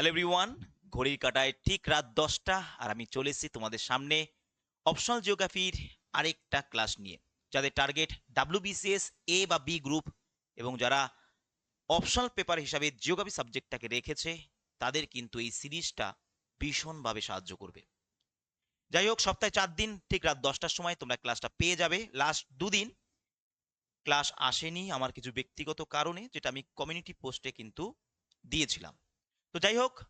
Hello everyone ঘড়ির কাটায় ঠিক রাত দশটা, আর আমি চলে এসেছি তোমাদের সামনে অপশনাল জিওগ্রাফির আরেকটা ক্লাস নিয়ে। যাদের টার্গেট ডাব্লিউবিসিএস এ বা বি গ্রুপ এবং যারা অপশনাল পেপার হিসাবে জিওগ্রাফি সাবজেক্টটাকে রেখেছে, তাদের কিন্তু এই সিরিজটা ভীষণভাবে সাহায্য করবে। যাই হোক, সপ্তাহে চার দিন ঠিক রাত দশটার সময় তোমরা ক্লাসটা পেয়ে যাবে। লাস্ট দুদিন ক্লাস আসেনি আমার কিছু ব্যক্তিগত কারণে, যেটা আমি কমিউনিটি পোস্টে কিন্তু দিয়েছিলাম। তো যাই হোক,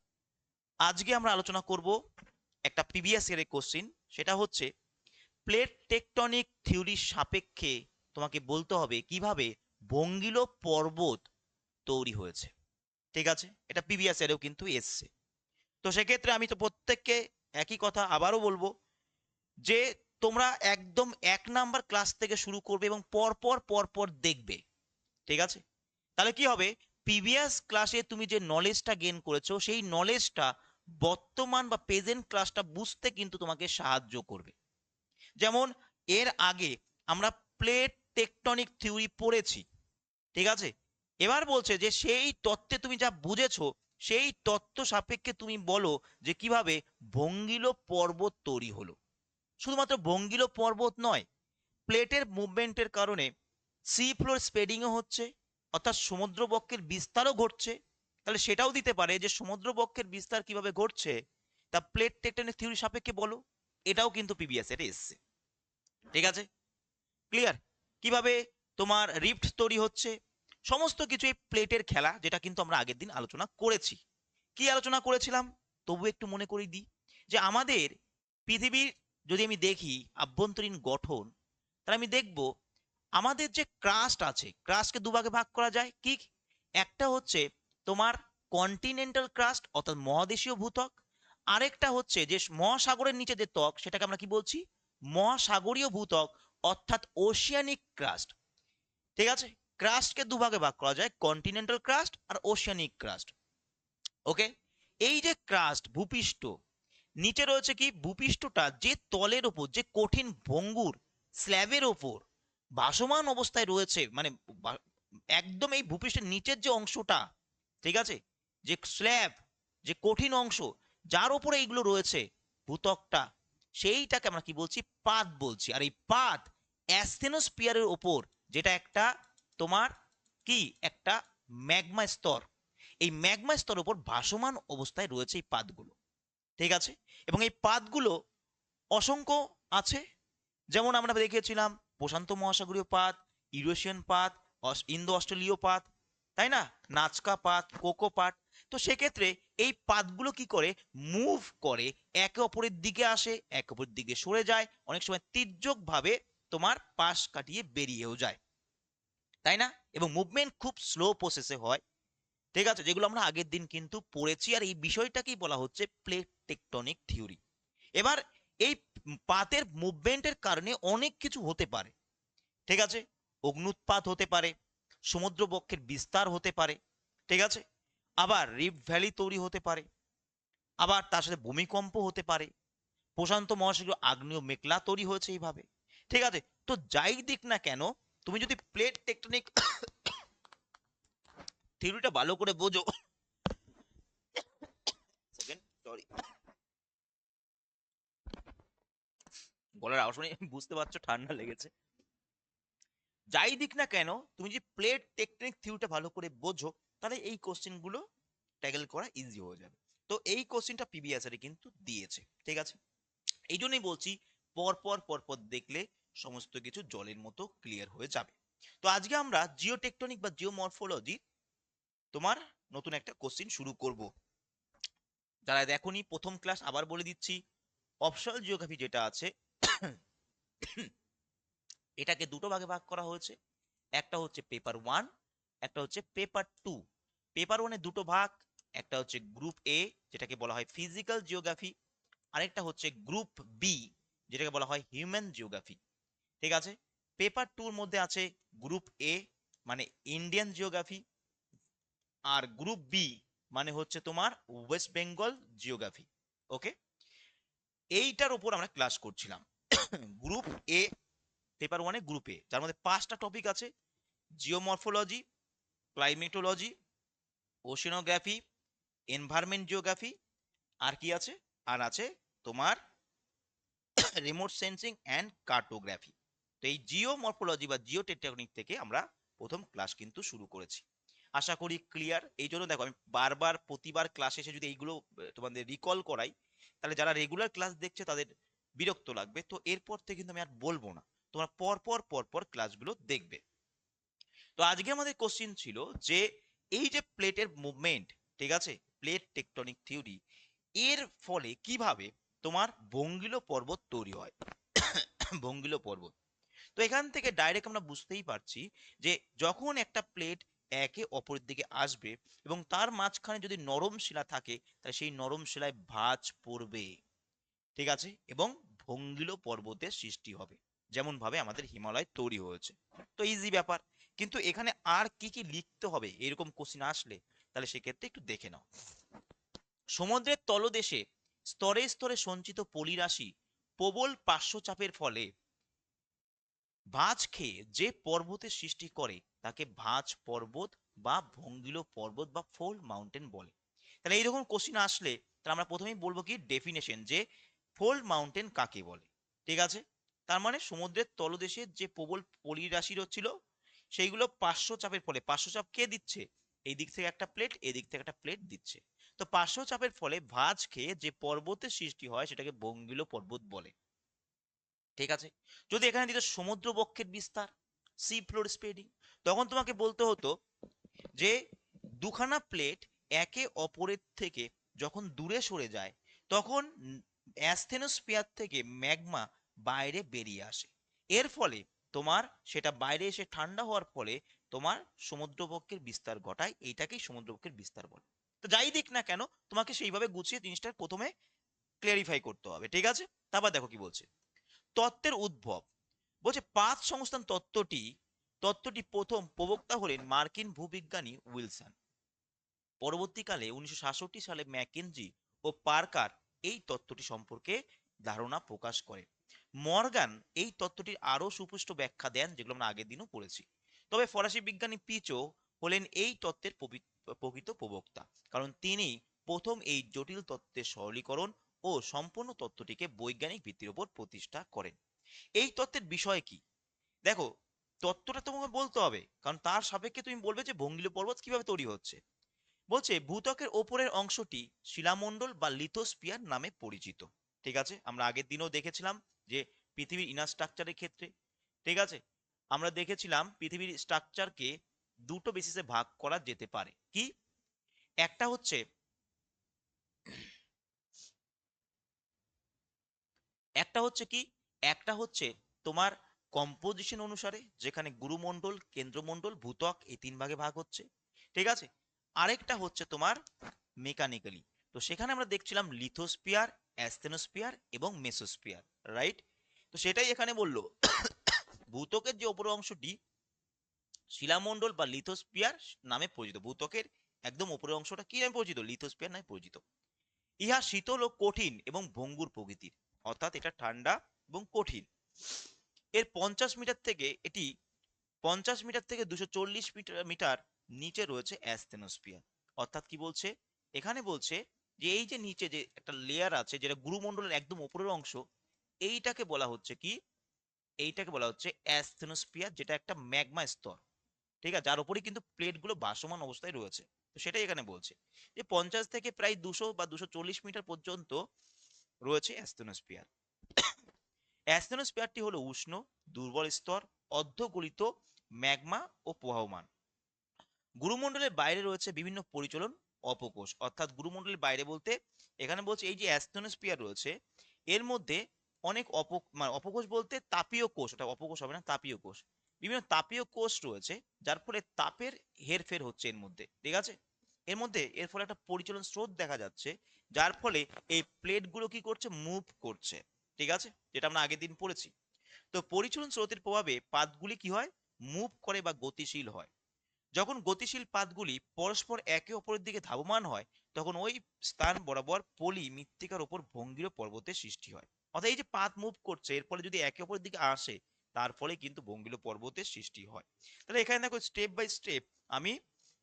আজকে আমরা আলোচনা করব একটা প্রিভিয়াস ইয়ারের কোশ্চিন সেটা হচ্ছে প্লেট টেকটনিক থিওরির সাপেক্ষে তোমাকে বলতে হবে কীভাবে ভঙ্গিল পর্বত তৈরি হয়েছে। ঠিক আছে? এটা প্রিভিয়াস ইয়ারেও কিন্তু এসছে। তো সেক্ষেত্রে আমি তো প্রত্যেককে একই কথা আবারও বলব যে তোমরা একদম এক নাম্বার ক্লাস থেকে শুরু করবে এবং পরপর পরপর দেখবে। ঠিক আছে? তাহলে কি হবে? প্রিভিয়াস ক্লাসে তুমি যে নলেজটা গেন করেছ, সেই নলেজটা বর্তমান বা প্রেজেন্ট ক্লাসটা বুঝতে কিন্তু তোমাকে সাহায্য করবে। যেমন, এর আগে আমরা প্লেট টেকটনিক থিওরি পড়েছি, ঠিক আছে? এবার বলছে যে সেই তত্ত্বে তুমি যা বুঝেছ, সেই তত্ত্ব সাপেক্ষে তুমি বলো যে কীভাবে ভঙ্গিল পর্বত তৈরি হলো। শুধুমাত্র ভঙ্গিল পর্বত নয় প্লেটের মুভমেন্টের কারণে সি ফ্লোর স্প্রেডিংও হচ্ছে অর্থাৎ সমুদ্রবক্ষের বিস্তারও ঘটছে। তাহলে সেটাও দিতে পারে যে সমুদ্রবক্ষের বিস্তার কীভাবে ঘটছে, তা প্লেট টেকটনিক থিওরি সাপেক্ষে বলো, এটাও কিন্তু পিবিএস এর এসছে। ঠিক আছে? ক্লিয়ার কীভাবে তোমার রিফট তৈরি হচ্ছে? সমস্ত কিছু এই প্লেটের খেলা, যেটা কিন্তু আমরা আগের দিন আলোচনা করেছি। কি আলোচনা করেছিলাম? তবু একটু মনে করি দিই যে আমাদের পৃথিবীর যদি আমি দেখি আভ্যন্তরীণ গঠন, তাহলে আমি দেখব আমাদের যে ক্রাস্ট আছে ক্রাস্টকে দুভাগে ভাগ করা যায়, কি? একটা হচ্ছে তোমার কন্টিনেন্টাল ক্রাস্ট অর্থাৎ মহাদেশীয় ভূত্বক। আরেকটা হচ্ছে যে মহাসাগরের নিচে যে ত্বক, সেটাকে আমরা কি বলছি? মহাসাগরীয় ভূত্বক, অর্থাৎ ওশিয়ানিক ক্রাস্ট ঠিক আছে? ক্রাস্টকে দুভাগে ভাগ করা যায় কন্টিনেন্টাল ক্রাস্ট আর ওশিয়ানিক ক্রাস্ট ওকে এই যে ক্রাস্ট ভূপৃষ্ঠ, নিচে রয়েছে কি? ভূপৃষ্ঠটা যে তলের ওপর, যে কঠিন ভঙ্গুর স্ল্যাবের ওপর ভাসমান অবস্থায় রয়েছে মানে একদম এই ভূপৃষ্ঠের নিচের যে অংশটা, ঠিক আছে? যে স্ল্যাব, যে কঠিন অংশ, যার উপরে এইগুলো রয়েছে, ভূত্বকটা, সেইটাকে আমরা কি বলছি? পাত বলছি। আর এই পাত অ্যাস্থেনোস্পিয়ারের ওপর, যেটা একটা তোমার কি? একটা ম্যাগমা স্তর। এই ম্যাগমা স্তরের উপর ভাসমান অবস্থায় রয়েছে এই পাতগুলো, ঠিক আছে? এবং এই পাতগুলো অসংখ্য আছে। যেমন আমরা দেখিয়েছিলাম প্রশান্ত মহাসাগরীয় পাত, ইউরেশিয়ান পাত ইন্দো অস্ট্রেলীয় পাত, তাই না? নাচকা পাত, কোকো পাত। তো সেক্ষেত্রে এই পাতগুলো কি করে? মুভ করে, একে অপরের দিকে আসে, একে অপরের দিকে সরে যায়, অনেক সময় তির্যক ভাবে তোমার পাশ কাটিয়ে বেরিয়েও যায়। তাই না? এবং মুভমেন্ট খুব স্লো প্রসেসে হয়। ঠিক আছে? যেগুলো আমরা আগের দিন কিন্তু পড়েছি। আর এই বিষয়টাকেই বলা হচ্ছে প্লেট টেকটনিক থিওরি এবার এই পাতের মুভমেন্টের কারণে অনেক কিছু হতে পারে। ঠিক আছে? অগ্নুৎপাত হতে পারে, সমুদ্রবক্ষের বিস্তার হতে পারে, ঠিক আছে? আবার রিফ ভ্যালি তৈরি হতে পারে, আবার তার সাথে ভূমিকম্প হতে পারে, প্রশান্ত মহাসাগর আগ্নেয় মেঘলা তৈরি হয়েছে এইভাবে, ঠিক আছে? তো যাই দিক না কেন, তুমি যদি প্লেট টেকটনিক থিওরিটা ভালো করে বোঝো সেকেন্ড সরি গলার আওয়াজ শুনে বুঝতে পারছ ঠান্ডা লেগেছে। যাই দিক না কেন, তুমি যদি প্লেট টেকনিক থিওরিটা ভালো করে বোঝো, তাহলে এই কোশ্চেনগুলো ট্যাগেল করা ইজি হয়ে যাবে। তো এই কোশ্চেনটা পিবিএস এর কিন্তু দিয়েছে, ঠিক আছে? এই জন্যই বলছি, পরপর পরপর দেখলে সমস্ত কিছু জলের মতো ক্লিয়ার হয়ে যাবে। তো আজকে আমরা জিওটেকটনিক বা জিওমরফোলজি তোমার নতুন একটা কোশ্চেন শুরু করব। যারা দেখোনি, প্রথম ক্লাস আবার বলে দিচ্ছি অপশনাল জিওগ্রাফি যেটা আছে এটাকে দুটো ভাগে ভাগ করা হয়েছে। একটা হচ্ছে পেপার ওয়ান একটা হচ্ছে পেপার টু পেপার ওয়ানে দুটো ভাগ, একটা হচ্ছে গ্রুপ এ যেটাকে বলা হয় ফিজিক্যাল জিওগ্রাফি আরেকটা হচ্ছে গ্রুপ বি যেটাকে বলা হয় হিউম্যান জিওগ্রাফি ঠিক আছে? পেপার টুর মধ্যে আছে গ্রুপ এ মানে ইন্ডিয়ান জিওগ্রাফি আর গ্রুপ বি মানে হচ্ছে তোমার ওয়েস্ট বেঙ্গল জিওগ্রাফি ওকে এইটার উপর আমরা ক্লাস করছিলাম। গ্রুপ এ পেপার ওয়ানে গ্রুপ এ যার মধ্যে পাঁচটা টপিক আছে geomorphology climatology oceanography environment geography আর কি আছে? আর আছে তোমার রিমোট সেন্সিং অ্যান্ড কার্টোগ্রাফি তো এই জিও মরফোলজি বা জিও টেকনিক থেকে আমরা প্রথম ক্লাস কিন্তু শুরু করেছি। আশা করি ক্লিয়ার এই জন্য দেখো, আমি বারবার প্রতিবার ক্লাস এসে যদি এইগুলো তোমাদের রিকল করাই, তাহলে যারা রেগুলার ক্লাস দেখছে তাদের বিরক্ত লাগবে, তো এরপর থেকে কিন্তু আমি আর বলব না। তোমরা পর পর পর পর ক্লাসগুলো দেখবে। তো আজকে আমাদের কোশ্চিন ছিল যে, এই যে প্লেটের মুভমেন্ট ঠিক আছে? প্লেট টেকটনিক থিওরি এর ফলে কীভাবে তোমার ভঙ্গিল পর্বত তৈরি হয়? ভঙ্গিল পর্বত। তো এখান থেকে ডাইরেক্ট আমরা বুঝতেই পারছি যে, যখন একটা প্লেট একে অপরের দিকে আসবে এবং তার মাঝখানে যদি নরম শিলা থাকে, তাহলে সেই নরম শিলায় ভাঁজ পড়বে। ঠিক আছে? এবং ভঙ্গিল পর্বতের সৃষ্টি হবে। যেমন ভাবে আমাদের হিমালয় তৈরি হয়েছে। তো ইজি ব্যাপার। কিন্তু এখানে আর কি কি লিখতে হবে? এরকম কোশ্চিন আসলে? তাহলে সেক্ষেত্রে একটু দেখে নাও। সমুদ্রের তলদেশে স্তরে স্তরে সঞ্চিত পলিরাশি প্রবল পার্শ্বচাপের ফলে ভাঁজ খেয়ে যে পর্বতের সৃষ্টি করে, তাকে ভাঁজ পর্বত বা ভঙ্গিল পর্বত বা ফোল মাউন্টেন বলে। তাহলে এইরকম কোশ্চিন আসলে, তাহলে আমরা প্রথমেই বলব কি? ডেফিনেশন যে ফোল্ড মাউন্টেন কাকে বলে? ঠিক আছে? তার মানে সমুদ্রের তলদেশে যে প্রবল পলিরাশি ছিল সেইগুলো পার্শ্ব চাপের ফলে, পার্শ্ব চাপ কে দিচ্ছে? এই দিক থেকে একটা প্লেট এই দিক থেকে একটা প্লেট দিচ্ছে। তো পার্শ্ব চাপের ফলে ভাঁজ খেয়ে যে পর্বতের সৃষ্টি হয়, সেটাকে বঙ্গিল পর্বত বলে। ঠিক আছে? যদি এখানে দিকে সমুদ্র বক্ষের বিস্তার, সি ফ্লোর স্প্রেডিং, তখন তোমাকে বলতে হতো যে দুখানা প্লেট একে অপরের থেকে যখন দূরে সরে যায়, তখন অ্যাস্থেনোস্পিয়ার থেকে ম্যাগমা বাইরে বেরিয়ে আসে। এর ফলে তোমার সেটা বাইরে এসে ঠান্ডা হওয়ার ফলে তোমার সমুদ্রবক্ষের বিস্তার ঘটায়, এইটাকেই সমুদ্রবক্ষের বিস্তার বলে। তো যাই দিক না কেন, তোমাকে সেইভাবে গুছিয়ে জিনিসটা প্রথমে ক্লিয়ারিফাই করতে হবে, ঠিক আছে? তারপর দেখো কি বলছে। তত্ত্বের উদ্ভব। বলছে, পাঁচ সংস্থান তত্ত্বটি তত্ত্বটি প্রথম প্রবক্তা হলেন মার্কিন ভূবিজ্ঞানী উইলসন। পরবর্তীকালে উনিশশো সাতষট্টি সালে ম্যাকেনজি ও পার্কার এই তত্ত্বটি সম্পর্কে ধারণা প্রকাশ করে। মর্গান এই তত্ত্বটির আরও সুপুষ্ট ব্যাখ্যা দেন, যেগুলো আমরা আগের দিনও পড়েছি। তবে ফরাসি বিজ্ঞানী পিচো হলেন এই তত্ত্বের প্রকৃত প্রবক্তা। কারণ তিনি প্রথম এই জটিল তত্ত্বের সরলীকরণ ও সম্পূর্ণ তত্ত্বটিকে বৈজ্ঞানিক ভিত্তির উপর প্রতিষ্ঠা করেন। এই তত্ত্বের বিষয় কি? দেখো, তত্ত্বটা তোমাকে বলতে হবে, কারণ তার সাপেক্ষে তুমি বলবে যে ভঙ্গিল পর্বত কীভাবে তৈরি হচ্ছে। বলছে ভূত্বকের ওপরের অংশটি শিলামণ্ডল বা লিথোস্পিয়ার নামে পরিচিত। ঠিক আছে? আমরা আগের দিনও দেখেছিলাম যে পৃথিবীর ইনার স্ট্রাকচারের ক্ষেত্রে। ঠিক আছে? আমরা দেখেছিলাম পৃথিবীর স্ট্রাকচারকে দুটো বেসিসে ভাগ করা যেতে পারে। কি? একটা হচ্ছে একটা হচ্ছে কি? একটা হচ্ছে তোমার কম্পোজিশন অনুসারে যেখানে গুরুমণ্ডল, কেন্দ্রমণ্ডল, ভূত্বক, এই তিন ভাগে ভাগ হচ্ছে। ঠিক আছে? আরেকটা হচ্ছে তোমার মেকানিক্যালি। তো সেখানে আমরা দেখছিলাম লিথোস্পিয়ার অ্যাস্থেনোস্পিয়ার এবং মেসোস্পিয়ার রাইট তো সেটাই এখানে বলল। ভূত্বকের যে উপর অংশটি শিলামণ্ডল বা লিথোস্পিয়ার নামে পরিচিত। ভূত্বকের একদম উপরের অংশটা কি নামে পরিচিত? লিথোস্পিয়ার নামে পরিচিত। ইহা শীতল ও কঠিন এবং ভঙ্গুর প্রকৃতির, অর্থাৎ এটা ঠান্ডা এবং কঠিন। এর পঞ্চাশ মিটার থেকে, এটি পঞ্চাশ মিটার থেকে দুশো চল্লিশ মিটার নিচে রয়েছে অ্যাস্থেনোস্পিয়ার অর্থাৎ কি বলছে? এখানে বলছে যে এই যে নিচে যে একটা লেয়ার আছে, যেটা গুরুমণ্ডলের একদম উপরের অংশ, এইটাকে বলা হচ্ছে কি? এইটাকে বলা হচ্ছে অ্যাস্থেনোস্পিয়ার যেটা একটা ম্যাগমা স্তর। ঠিক আছে? যার উপরে কিন্তু প্লেটগুলো ভাসমান অবস্থায় রয়েছে। তো সেটাই এখানে বলছে। যে পঞ্চাশ থেকে প্রায় দুশো বা দুশো চল্লিশ মিটার পর্যন্ত রয়েছে অ্যাস্থেনোস্পিয়ার অ্যাস্থেনোস্পিয়ারটি হলো উষ্ণ, দুর্বল স্তর, অর্ধগলিত ম্যাগমা ও প্রবাহমান। গুরুমণ্ডলের বাইরে রয়েছে বিভিন্ন পরিচলন অপকোষ। অর্থাৎ গুরুমণ্ডলের বাইরে বলতে এখানে বলছে এই যে অ্যাস্থেনোস্পিয়ার রয়েছে, এর মধ্যে অনেক অপ মানে অপকোষ বলতে তাপীয় কোষ ওটা অপকোষ হবে না, তাপীয় কোষ। বিভিন্ন তাপীয় কোষ রয়েছে, যার ফলে তাপের হেরফের হচ্ছে এর মধ্যে, ঠিক আছে? এর মধ্যে, এর ফলে একটা পরিচলন স্রোত দেখা যাচ্ছে, যার ফলে এই প্লেটগুলো কি করছে, মুভ করছে, ঠিক আছে? যেটা আমরা আগের দিন পড়েছি। তো পরিচলন স্রোতের প্রভাবে পাতগুলি কি হয়? মুভ করে বা গতিশীল হয়। যখন গতিশীল পাতগুলি পরস্পর একে অপরের দিকে ধাবমান হয়, তখন ওই স্থান বরাবর পলি মৃত্তিকার উপর ভঙ্গির পর্বতের সৃষ্টি হয়। অর্থাৎ এই যে পাত মুভ করছে, এর ফলে যদি একে অপরের দিকে আসে, তার ফলে কিন্তু ভঙ্গিল পর্বতের সৃষ্টি হয়। তাহলে এখানে দেখো স্টেপ বাই স্টেপ আমি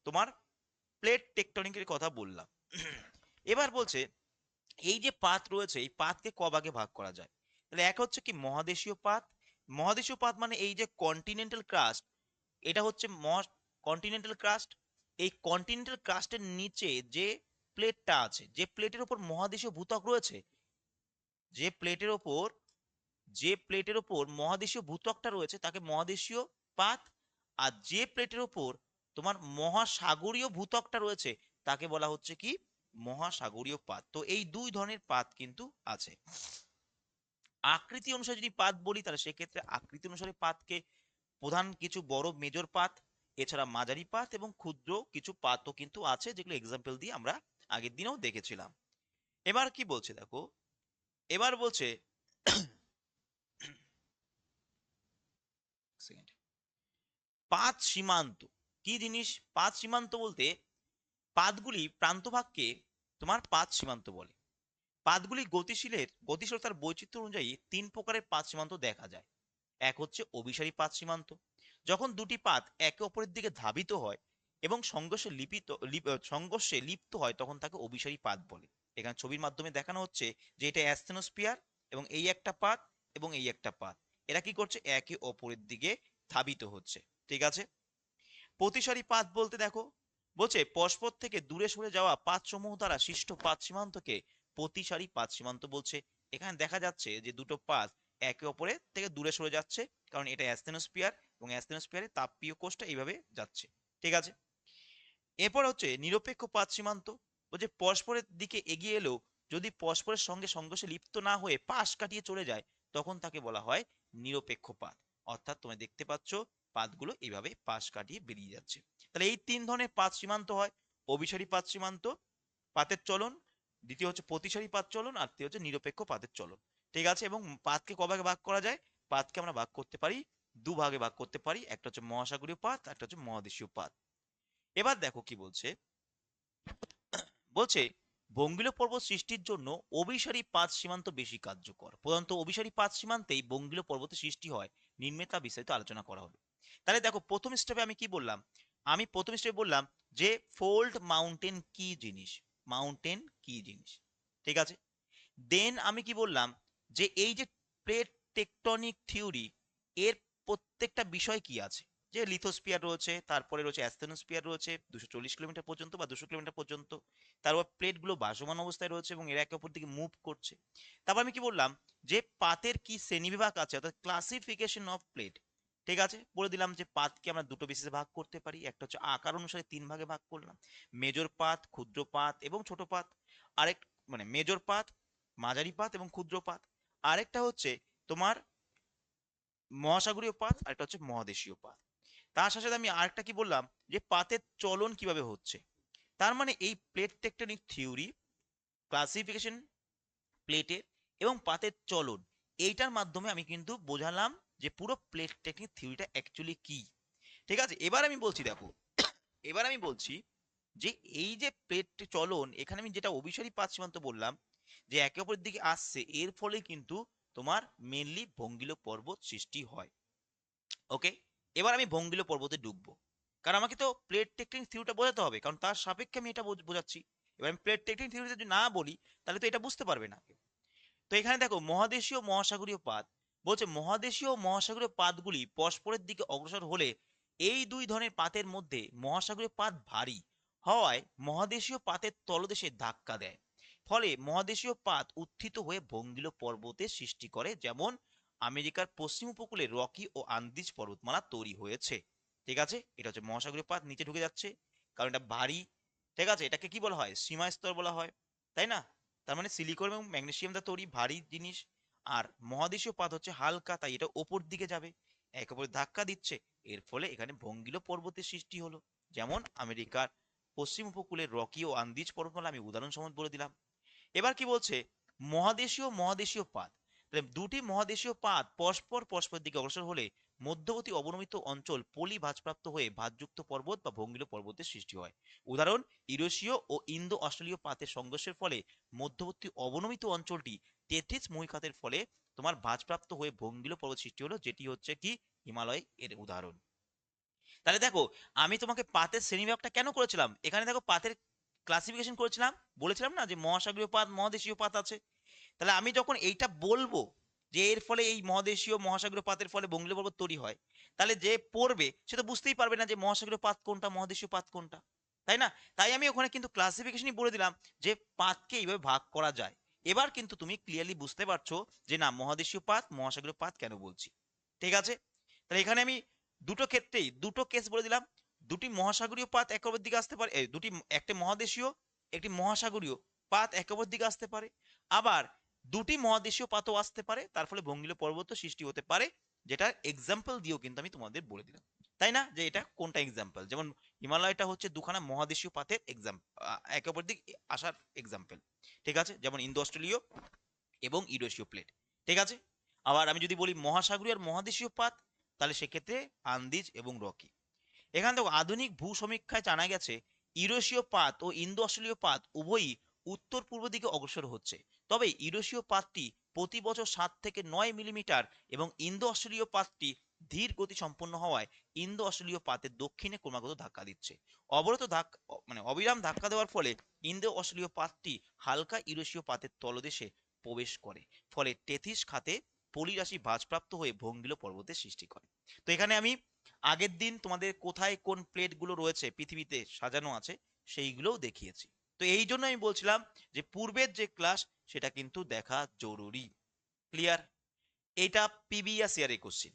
তোমার প্লেট টেকটনিকের কথা বললাম। এবার বলছে, এই যে পাত রয়েছে, এই পাতকে ক ভাগে ভাগ করা যায়? তাহলে এক হচ্ছে কি মহাদেশীয় পাত? মহাদেশীয় পাত মানে এই যে কন্টিনেন্টাল ক্রাস্ট এটা হচ্ছে কন্টিনেন্টাল ক্রাস্ট এই কন্টিনেন্টাল ক্রাস্টের নিচে যে প্লেটটা আছে, যে প্লেটের উপর মহাদেশীয় ভূত্বক রয়েছে, যে প্লেটের ওপর যে প্লেটের ওপর মহাদেশীয় ভূত্বকটা রয়েছে, তাকে মহাদেশীয় পাত, আর যে প্লেটের ওপর তোমার মহাসাগরীয় ভূত্বকটা রয়েছে, তাকে বলা হচ্ছে কি? মহাসাগরীয় পাত। তো এই দুই ধরনের পাত কিন্তু আছে। আকৃতি অনুসারে যদি পাত বলি, তাহলে সেক্ষেত্রে আকৃতি অনুসারে পাতকে প্রধান কিছু বড় মেজর পাত এছাড়া মাঝারি পাত এবং ক্ষুদ্র কিছু পাতও কিন্তু আছে, যেগুলো এক্সাম্পল দিয়ে আমরা আগের দিনেও দেখেছিলাম। এবার কি বলছে দেখো? এবার বলছে. পাত সীমান্ত। কি জিনিস? পাঁচ সীমান্ত বলতে পাতগুলি প্রান্তভাগকে তোমার পাঁচ সীমান্ত বলে। পাতগুলি গতিশীলের, গতিশীলতার বৈচিত্র্য অনুযায়ী তিন প্রকারের পাঁচ সীমান্ত দেখা যায়। এক হচ্ছে অভিসারী পাঁচ সীমান্ত যখন দুটি পাত একে অপরের দিকে ধাবিত হয় এবং সংঘর্ষে লিপিত সংঘর্ষে লিপ্ত হয়, তখন তাকে অভিসারী পাত বলে। এখানে ছবির মাধ্যমে দেখানো হচ্ছে যে এটা অ্যাস্থেনোস্পিয়ার এবং এই একটা পাত এবং এই একটা পাত। এরা কি করছে? একে অপরের দিকে ধাবিত হচ্ছে। ঠিক আছে? প্রতিসারী পাত বলতে দেখো, বলছে পরস্পর থেকে দূরে সরে যাওয়া পাত সমূহ দ্বারা সৃষ্ট পাত সীমান্তকে প্রতিসারী পাত সীমান্ত বলছে। এখানে দেখা যাচ্ছে যে দুটো পাত একে অপরের থেকে দূরে সরে যাচ্ছে, কারণ এটা অ্যাস্থেনোস্পিয়ার এবং অ্যাস্থেনোস্পিয়ারে তাপীয় কোষটা এইভাবে যাচ্ছে। ঠিক আছে? এরপর হচ্ছে নিরপেক্ষ পাত সীমান্ত। বলছে পরস্পরের দিকে এগিয়ে এলেও যদি পরস্পরের সঙ্গে সংঘর্ষে লিপ্ত না হয়ে পাশ কাটিয়ে চলে যায়, তখন তাকে বলা হয় নিরপেক্ষ পাত। অর্থাৎ তুমি দেখতে পাচ্ছ পাতগুলো এইভাবে পাশ কাটিয়ে বেরিয়ে যাচ্ছে। তাহলে এই তিন ধরনের পাত সীমান্ত হয়। অভিসারী পাত সীমান্ত, পাতের চলন, দ্বিতীয় হচ্ছে প্রতিসারী পাত চলন, আর তৃতীয় হচ্ছে নিরপেক্ষ পাতের চলন। ঠিক আছে? এবং পাতকে কভাগে ভাগ করা যায়? পাতকে আমরা ভাগ করতে পারি দু ভাগে করতে পারি। একটা হচ্ছে মহাসাগরীয় পাত, একটা হচ্ছে মহাদেশীয় পাত। এবার দেখো কি বলছে। বলছে বঙ্গীয় পর্বত সৃষ্টির জন্য অভিসারী পাত সীমান্ত বেশি কার্যকর। প্রধানত অভিসারী পাত সীমান্তেই বঙ্গীয় পর্বতের সৃষ্টি হয়। নিম্নে তা বিস্তারিত আলোচনা করা হবে। তাহলে দেখো, প্রথম স্টেপে আমি কি বললাম? আমি প্রথম স্টেপে বললাম যে ফোল্ড মাউন্টেন কি জিনিস? মাউন্টেন কি জিনিস? ঠিক আছে? দেন আমি কি বললাম যে, এই যে প্লেট টেকটনিক থিওরি এর প্রত্যেকটা বিষয় কি আছে? যে লিথোস্পিয়ার রয়েছে, তারপরে রয়েছে অ্যাস্থেনোস্পিয়ার রয়েছে, দুশো চল্লিশ কিলোমিটার পর্যন্ত বা দুশো কিলোমিটার পর্যন্ত। তারপর প্লেটগুলো ভাসমান অবস্থায় রয়েছে এবং এরা একে অপর দিকে মুভ করছে। তারপর আমি কি বললাম? যে পাতের কি শ্রেণীবিভাগ আছে, অর্থাৎ ক্লাসিফিকেশন অফ প্লেট ঠিক আছে? বলে দিলাম যে পাতকে আমরা দুটো বিশেষে ভাগ করতে পারি। একটা হচ্ছে আকার অনুসারে তিন ভাগে ভাগ করলাম। মেজর পাত, ক্ষুদ্র পাত এবং ছোট পাত। আরেক মানে মেজর পাত, মাঝারি পাত এবং ক্ষুদ্র পাত। আরেকটা হচ্ছে তোমার মহাসাগরীয় পাত, আর একটা হচ্ছে মহাদেশীয় পাত। তার সাথে আমি আরেকটা কি বললাম, যে পাতের চলন কীভাবে হচ্ছে? তার মানে এই প্লেট টেকটনিক থিওরি ক্লাসিফিকেশন প্লেটের এবং পাতের চলন, এইটার মাধ্যমে আমি কিন্তু বোঝালাম যে পুরো প্লেট টেকনিক থিওরিটা অ্যাকচুয়ালি কি। ঠিক আছে? এবার আমি বলছি, দেখো, এবার আমি বলছি যে এই যে প্লেট চলন, এখানে আমি যেটা অভিসারী পাত সীমান্ত বললাম, যে একে অপরের দিকে আসছে, এর ফলে কিন্তু তোমার মেনলি ভঙ্গিল পর্বত সৃষ্টি হয়। ওকে এবার আমি ভঙ্গিল পর্বতে ডুববো। কারণ আমাকে তো প্লেট টেকনিক থিওরিটা বোঝাতে হবে, কারণ তার সাপেক্ষে আমি এটা বোঝ- বোঝাচ্ছি। এবার আমি প্লেট টেকনিক থিওরিটা যদি না বলি, তাহলে তো এটা বুঝতে পারবে না তো এখানে দেখো, মহাদেশীয় মহাসাগরীয় পাত বলছে মহাদেশীয় মহাসাগরীয় পাতগুলি পরস্পরের দিকে অগ্রসর হলে এই দুই ধরনের পাতের মধ্যে মহাসাগরীয় পাত ভারী হওয়ায় মহাদেশীয় পাতের তলদেশে ধাক্কা দেয়। ফলে মহাদেশীয় পাত উত্থিত হয়ে ভঙ্গিল পর্বতের সৃষ্টি করে, যেমন আমেরিকার পশ্চিম উপকূলে রকি ও আন্দিজ পর্বতমালা তৈরি হয়েছে। ঠিক আছে? এটা হচ্ছে মহাসাগরীয় পাত, নিচে ঢুকে যাচ্ছে। কারণ এটা ভারী। ঠিক আছে? এটাকে কি বলা হয়? সীমা স্তর বলা হয়। তাই না? তার মানে সিলিকন এবং ম্যাগনেসিয়াম দা তৈরি, ভারী জিনিস। আর মহাদেশীয় পাত হচ্ছে হালকা, তাই এটা ওপর দিকে যাবে। একে অপরের ধাক্কা দিচ্ছে। এর ফলে এখানে ভঙ্গিল পর্বতের সৃষ্টি হলো। যেমন আমেরিকার পশ্চিম উপকূলে রকি ও আন্দিজ পর্বতমালা আমি উদাহরণ সমেত বলে দিলাম। এবার কি বলছে? মহাদেশীয় মহাদেশীয় পাত। দুটি মহাদেশীয় পাত পরস্পর পরস্পর দিকে অগ্রসর হলে মধ্যবর্তী অবনমিত অঞ্চল পলি ভাঁজপ্রাপ্ত হয়ে ভাঁজযুক্ত পর্বত বা ভঙ্গিল পর্বতের সৃষ্টি হয়। উদাহরণ, ইউরেশীয় ও ইন্দো অস্ট্রেলীয় পাতের সংঘর্ষের ফলে মধ্যবর্তী অবনমিত অঞ্চলটি টেথিস মহিখাতের ফলে তোমার ভাঁজপ্রাপ্ত হয়ে ভঙ্গিল পর্বত সৃষ্টি হলো, যেটি হচ্ছে কি? হিমালয় এর উদাহরণ। তাহলে দেখো, আমি তোমাকে পাতের শ্রেণীবিভাগটা কেন করেছিলাম? এখানে দেখো পাতের ক্লাসিফিকেশন করেছিলাম, বলেছিলাম না যে মহাসাগরীয় পাত মহাদেশীয় পাত আছে? তাহলে আমি যখন এইটা বলব যে এর ফলে এই মহাদেশীয় মহাসাগরীয় পাতের ফলে বঙ্গীয় পর্বত তৈরি হয়, তাহলে যে পড়বে সে তো বুঝতেই পারবে না যে মহাসাগরীয় পাত কোনটা মহাদেশীয় পাত কোনটা। তাই না? তাই আমি ওখানে কিন্তু ক্লাসিফিকেশনই বলে দিলাম যে পাতকে এইভাবে ভাগ করা যায়। এবার কিন্তু তুমি ক্লিয়ারলি বুঝতে পারছ যে না মহাদেশীয় পাত মহাসাগরীয় পাত কেন বলছি? ঠিক আছে? তাহলে এখানে আমি দুটো ক্ষেত্রেই, দুটো কেস বলে দিলাম। দুটি মহাসাগরীয় পাত এক অপর দিকে আসতে পারে দুটি একটা মহাদেশীয়, একটি মহাসাগরীয় পাত এক অপর দিকে আসতে পারে। আবার দুটি মহাদেশীয় পাতও আসতে পারে, তার ফলে ভঙ্গিল পর্বত সৃষ্টি হতে পারে, যেটা এক্সাম্পল দিয়েও কিন্তু আমি তোমাদের বলে দিলাম। তাই না? যে এটা কোনটা এক্সাম্পল যেমন হিমালয়টা হচ্ছে দুখানা মহাদেশীয় পাতের এক্সাম একে অপর দিক আসার এক্সাম্পল ঠিক আছে? যেমন ইন্দো অস্ট্রেলীয় এবং ইউরোশীয় প্লেট ঠিক আছে? আবার আমি যদি বলি মহাসাগরীয় আর মহাদেশীয় পাত, তাহলে সেক্ষেত্রে আন্দিজ এবং রকি এখানে দেখো আধুনিক ভূ সমীক্ষায় জানা গেছে ইউরোশীয় পাত ও ইন্দো অস্ট্রেলীয় পাত উভয়ই উত্তর পূর্ব দিকে অগ্রসর হচ্ছে। তবে ইউরোশীয় পাতটি প্রতি বছর সাত থেকে নয় মিলিমিটার এবং ইন্দো অস্ট্রেলীয় পাতটি ধীর গতি সম্পন্ন হওয়ায় ইন্দো অস্ট্রেলীয় পাতের দক্ষিণে ক্রমাগত ধাক্কা দিচ্ছে। অবরত ধাক্কা মানে অবিরাম ধাক্কা দেওয়ার ফলে ইন্দো অস্ট্রেলীয় পাতটি হালকা ইউরোশীয় পাতের তলদেশে প্রবেশ করে। ফলে টেথিস খাতে পলিরাশি ভাঁজপ্রাপ্ত হয়ে ভঙ্গিল পর্বতের সৃষ্টি করে। তো এখানে আমি আগের দিন তোমাদের কোথায় কোন প্লেটগুলো রয়েছে পৃথিবীতে সাজানো আছে, সেইগুলোও দেখিয়েছি। তো এই জন্য আমি বলছিলাম যে পূর্বের যে ক্লাস, সেটা কিন্তু দেখা জরুরি। ক্লিয়ার এটা পিবিএস ইয়ারের কোশ্চিন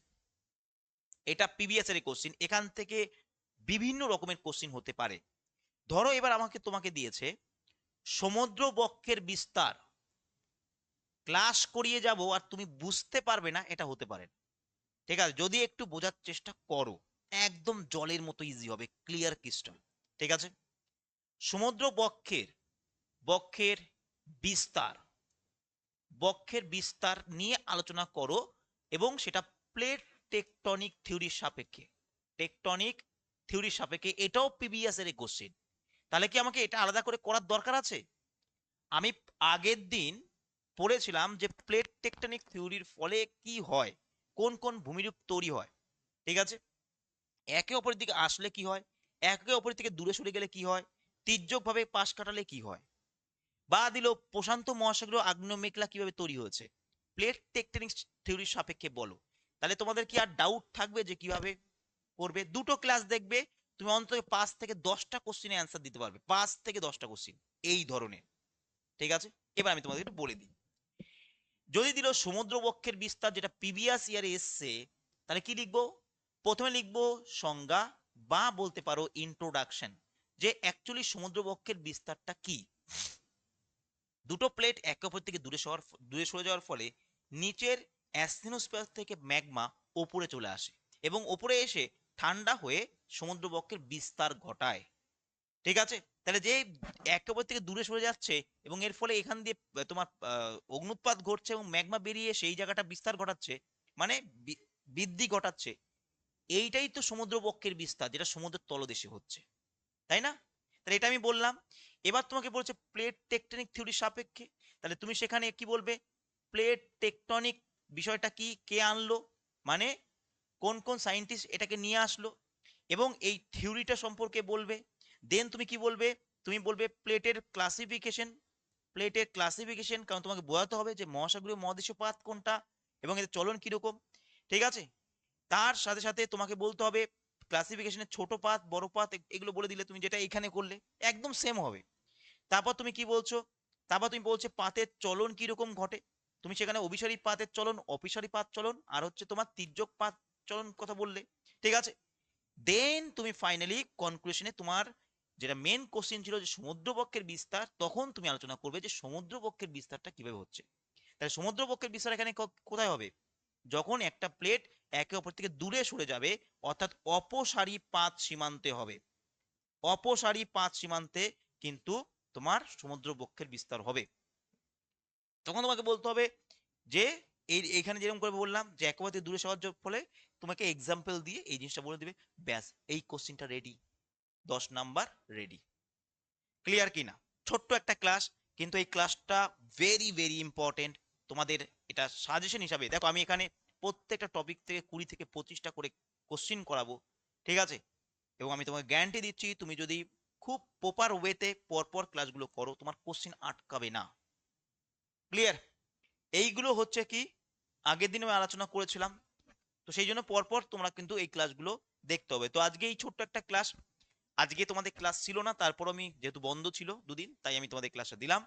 এটা পিবিএস এর কোশ্চিন এখান থেকে বিভিন্ন রকমের কোশ্চিন হতে পারে। ধরো এবার আমাকে তোমাকে দিয়েছে সমুদ্র বক্ষের বিস্তার। ক্লাস করিয়ে যাব আর তুমি বুঝতে পারবে না, এটা হতে পারে না। ঠিক আছে? যদি একটু বোঝার চেষ্টা করো, একদম জলের মতো ইজি হবে ক্লিয়ার ক্রিস্টাল ঠিক আছে? সমুদ্র বক্ষের বক্ষের বিস্তার বক্ষের বিস্তার নিয়ে আলোচনা করো এবং সেটা প্লেট টেকটনিক থিওরির সাপেক্ষে টেকটনিক থিওরির সাপেক্ষে। এটাও পিবিএস এর কোশ্চেন তাহলে কি আমাকে এটা আলাদা করে করার দরকার আছে? আমি আগের দিন পড়েছিলাম যে প্লেট টেকটনিক থিওরির ফলে কি হয়? কোন কোন ভূমিরূপ তৈরি হয়, ঠিক আছে? একে অপরের দিকে আসলে কি হয়? একে অপরের থেকে দূরে সরে গেলে কি হয়? তির্যকভাবে পাশ কাটালে কি হয়? বা দিল, প্রশান্ত মহাসাগর আগ্নেয় মেঘলা কীভাবে তৈরি হয়েছে? প্লেট টেকটনিক থিওরির সাপেক্ষে বলো। তাহলে তোমাদের কি আর ডাউট থাকবে যে কীভাবে করবে? দুটো ক্লাস দেখবে, তুমি অন্তত পাঁচ থেকে দশটা কোশ্চিনে অ্যান্সার দিতে পারবে। পাঁচ থেকে দশটা কোশ্চিন এই ধরনের, ঠিক আছে? এবার আমি তোমাদের একটু বলে দিই। যদি দিল সমুদ্র বক্ষের বিস্তার, যেটা পিবিএস ইয়ারে এসছে, তাহলে কি লিখব? প্রথমে লিখব সংজ্ঞা বা বলতে পারো ইন্ট্রোডাকশন যে অ্যাকচুয়ালি সমুদ্র বক্ষের বিস্তারটা কি? দুটো প্লেট একে অপর থেকে দূরে সরার দূরে সরে যাওয়ার ফলে নিচের অ্যাসথেনোস্ফিয়ার থেকে ম্যাগমা ওপরে চলে আসে এবং ওপরে এসে ঠান্ডা হয়ে সমুদ্র বক্ষের বিস্তার ঘটায়। ঠিক আছে? তাহলে যে একে অপর থেকে দূরে সরে যাচ্ছে এবং এর ফলে এখান দিয়ে তোমার অগ্নুৎপাত ঘটছে এবং ম্যাগমা বেরিয়ে সেই জায়গাটা বিস্তার ঘটাচ্ছে মানে বৃদ্ধি ঘটাচ্ছে, এইটাই তো সমুদ্র বক্ষের বিস্তার যেটা সমুদ্রের তলদেশে হচ্ছে, তাই না? তাহলে এটা আমি বললাম। এবার তোমাকে বলছে প্লেট টেকটনিক থিওরির সাপেক্ষে, তাহলে তুমি সেখানে কি বলবে? প্লেট টেকটনিক বিষয়টা কি? কে আনলো? মানে কোন কোন সায়েন্টিস্ট এটাকে নিয়ে আসলো? এবং এই থিওরিটা সম্পর্কে বলবে দেন তুমি কি বলবে? তুমি বলবে প্লেটের ক্লাসিফিকেশন প্লেটের ক্লাসিফিকেশন কারণ তোমাকে বোঝাতে হবে যে মহাসাগরীয় মহাদেশীয় পাত কোনটা এবং এদের চলন কীরকম। ঠিক আছে? তার সাথে সাথে তোমাকে বলতে হবে ক্লাসিফিকেশনের ছোট পাত, বড় পাত এগুলো বলে দিলে তুমি যেটা এখানে করলে, একদম সেম হবে। তারপর তুমি কি বলছো? তারপর তুমি বলছো পাতের চলন কীরকম ঘটে? তুমি সেখানে অভিসারী পাতের চলন, অপিসারী পাত চলন, আর হচ্ছে তোমার তির্যক পাত চলন কথা বললে। ঠিক আছে? দেন তুমি ফাইনালি কনক্লুশনে তোমার যেটা মেন কোশ্চেন ছিল যে সমুদ্রবক্ষের বিস্তার, তখন তুমি আলোচনা করবে যে সমুদ্রবক্ষের বিস্তারটা কীভাবে হচ্ছে। তাহলে সমুদ্রবক্ষের বিস্তার এখানে কোথায় হবে? যখন একটা প্লেট একে অপর থেকে দূরে সরে যাবে, অর্থাৎ অপসারী পাত সীমান্তে হবে। অপসারী পাত সীমান্তে কিন্তু তোমার সমুদ্র বক্ষের বিস্তার হবে। তখন তোমাকে বলতে হবে যে, এই এইখানে যেরকম করে বললাম যে একেবারে দূরে সরার ফলে তোমাকে এক্সাম্পল দিয়ে এই জিনিসটা বলে দিবে। ব্যাস, এই কোশ্চিনটা রেডি দশ নাম্বার রেডি ক্লিয়ার কিনা ছোট্ট একটা ক্লাস কিন্তু এই ক্লাসটা ভেরি ভেরি ইম্পর্টেন্ট তোমাদের এটা সাজেশন হিসাবে, দেখো আমি এখানে প্রত্যেকটা টপিক থেকে কুড়ি থেকে পঁচিশটা করে কোশ্চিন করাবো, ঠিক আছে? এবং আমি তোমাকে গ্যারান্টি দিচ্ছি, তুমি যদি খুব প্রপার ওয়েতে পরপর ক্লাসগুলো করো, তোমার কোশ্চিন আটকাবে না। ক্লিয়ার এইগুলো হচ্ছে কি? আগের দিন আমি আলোচনা করেছিলাম, তো সেই জন্য পরপর তোমরা কিন্তু এই ক্লাসগুলো দেখতে হবে। তো আজকে এই ছোট্ট একটা ক্লাস আজকে তোমাদের ক্লাস ছিল না তারপর আমি যেহেতু বন্ধ ছিল দুদিন, তাই আমি তোমাদের ক্লাসটা দিলাম।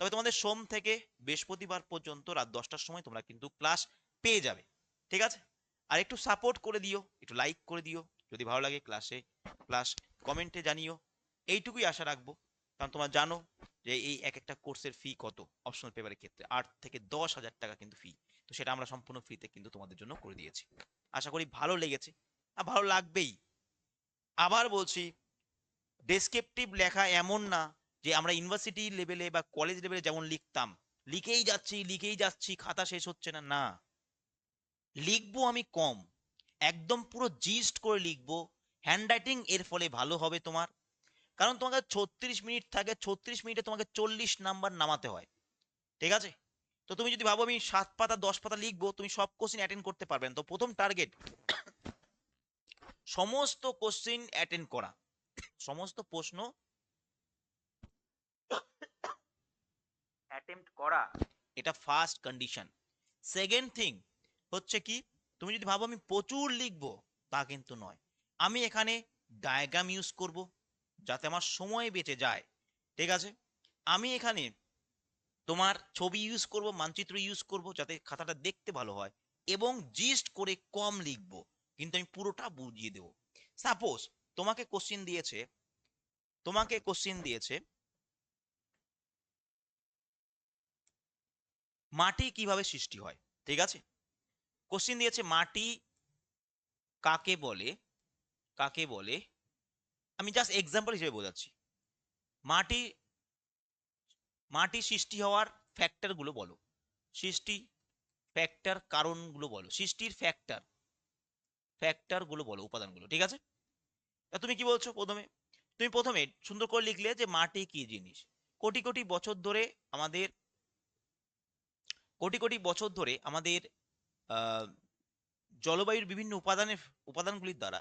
তবে তোমাদের সোম থেকে বৃহস্পতিবার পর্যন্ত রাত দশটার সময় তোমরা কিন্তু ক্লাস পেয়ে যাবে, ঠিক আছে? আর একটু সাপোর্ট করে দিও, একটু লাইক করে দিও, যদি ভালো লাগে ক্লাসে ক্লাস কমেন্টে জানিও। এইটুকুই আশা রাখব, কারণ তোমরা জানো যে এই এক একটা কোর্সের ফি কত অপশনাল পেপারের ক্ষেত্রে, আট থেকে দশ হাজার টাকা কিন্তু ফি তো সেটা আমরা সম্পূর্ণ ফ্রিতে কিন্তু তোমাদের জন্য করে দিয়েছি। আশা করি ভালো লেগেছে, আর ভালো লাগবেই। আবার বলছি ডেসক্রিপটিভ লেখা এমন না যে আমরা ইউনিভার্সিটি লেভেলে বা কলেজ লেভেলে যেমন লিখতাম, লিখেই যাচ্ছি লিখেই যাচ্ছি, খাতা শেষ হচ্ছে না না। লিখব আমি কম, একদম পুরো জিস্ট করে লিখব হ্যান্ডরাইটিং এর ফলে ভালো হবে তোমার। কারণ তোমাকে ছত্রিশ মিনিট থাকে, ছত্রিশ মিনিটে তোমাকে চল্লিশ নাম্বার নামাতে হয়, ঠিক আছে? তো তুমি যদি ভাবো আমি সাত পাতা, দশ পাতা লিখব, তুমি সব কোশ্চিন অ্যাটেন্ড করতে পারবে না। তো প্রথম টার্গেট সমস্ত কোশ্চিন অ্যাটেন্ড করা। সমস্ত প্রশ্ন অ্যাটেম্প্ট করা। এটা ফার্স্ট কন্ডিশন সেকেন্ড থিং হচ্ছে কি তুমি যদি ভাবো আমি প্রচুর লিখব তা কিন্তু নয়। আমি এখানে ডায়াগ্রাম ইউজ করব যাতে আমার সময় বেঁচে যায়। ঠিক আছে? আমি এখানে তোমার ছবি ইউজ করব মানচিত্র ইউজ করব যাতে খাতাটা দেখতে ভালো হয় এবং জিস্ট করে কম লিখব। কিন্তু আমি পুরোটা বুঝিয়ে দেবো। সাপোজ তোমাকে কোশ্চিন দিয়েছে, তোমাকে কোশ্চিন দিয়েছে, মাটি কীভাবে সৃষ্টি হয়? ঠিক আছে? কোশ্চিন দিয়েছে, মাটি কাকে বলে? কাকে বলে? আমি জাস্ট এক্সাম্পল হিসেবে বোঝাচ্ছি। মাটি মাটি সৃষ্টি হওয়ার ফ্যাক্টরগুলো বলো। সৃষ্টি ফ্যাক্টর কারণগুলো বলো। সৃষ্টির ফ্যাক্টর ফ্যাক্টরগুলো বলো, উপাদানগুলো, ঠিক আছে? তুমি কি বলছো প্রথমে? তুমি প্রথমে সুন্দর করে লিখলে যে মাটি কি জিনিস। কোটি কোটি বছর ধরে আমাদের কোটি কোটি বছর ধরে আমাদের জলবায়ুর বিভিন্ন উপাদানের উপাদানগুলির দ্বারা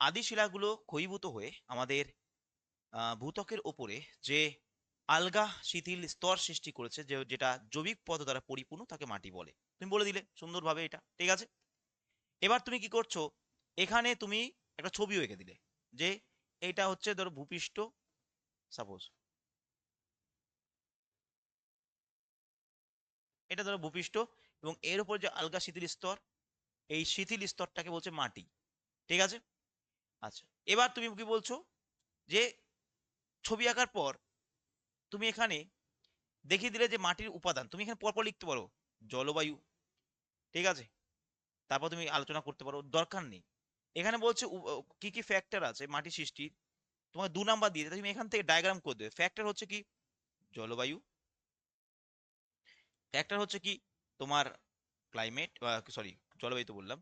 আদি শিলাগুলো ক্ষয়ীভূত হয়ে আমাদের আহ, ভূত্বকের ওপরে যে আলগা শিথিল স্তর সৃষ্টি করেছে যে যেটা জৈবিক পদ দ্বারা পরিপূর্ণ তাকে মাটি বলে। তুমি বলে দিলে সুন্দরভাবে এটা ঠিক আছে? এবার তুমি কি করছ? এখানে তুমি একটা ছবিও এঁকে দিলে। যে এটা হচ্ছে ধরো ভূপৃষ্ঠ সাপোজ এটা ধরো ভূপৃষ্ঠ এবং এর উপর যে আলগা শিথিল স্তর, এই শিথিল স্তরটাকে বলছে মাটি, ঠিক আছে? আচ্ছা এবার তুমি কি বলছো যে ছবি আঁকার পর তুমি এখানে দেখিয়ে দিলে যে মাটির উপাদান, তুমি এখানে পরপর লিখতে পারো জলবায়ু, ঠিক আছে? তারপর তুমি আলোচনা করতে পারো, দরকার নেই। এখানে বলছে কি কি ফ্যাক্টর আছে? মাটি সৃষ্টির তোমাকে দু নাম্বার দিয়ে তুমি এখান থেকে ডায়াগ্রাম করে দেবে। ফ্যাক্টর হচ্ছে কি? জলবায়ু। ফ্যাক্টর হচ্ছে কি? তোমার ক্লাইমেট সরি জলবায়ু তো বললাম।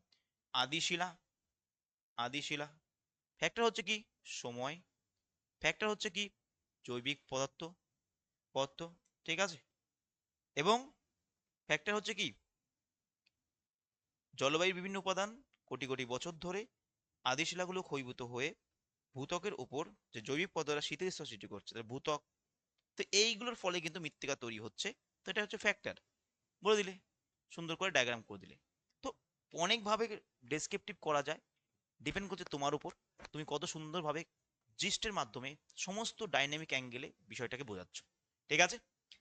আদিশিলা। আদিশিলা। ফ্যাক্টর হচ্ছে কি? সময়। ফ্যাক্টর হচ্ছে কি? জৈবিক পদার্থ। পদার্থ, ঠিক আছে? এবং ফ্যাক্টর হচ্ছে কি? জলবায়ুর বিভিন্ন উপাদান কোটি কোটি বছর ধরে আদিশিলাগুলো ক্ষয়ীভূত হয়ে ভূতকের উপর যে জৈবিক পদার্থ শীতের স্তর সৃষ্টি করছে তাহলে ভূত্বক, তো এইগুলোর ফলে কিন্তু মৃত্তিকা তৈরি হচ্ছে। তো এটা হচ্ছে ফ্যাক্টর বলে দিলে, সুন্দর করে ডায়াগ্রাম করে দিলে। তো অনেকভাবে ডেসক্রিপটিভ করা যায় ডিপেন্ড করছে তোমার উপর। তুমি কত সুন্দরভাবে জিস্টের মাধ্যমে সমস্ত ডাইনামিক অ্যাঙ্গেলে বিষয়টাকে বোঝাচ্ছ। ঠিক আছে?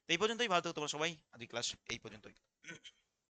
এই পর্যন্তই। ভালো থাকো তোমরা সবাই। আজকে ক্লাস এই পর্যন্তই।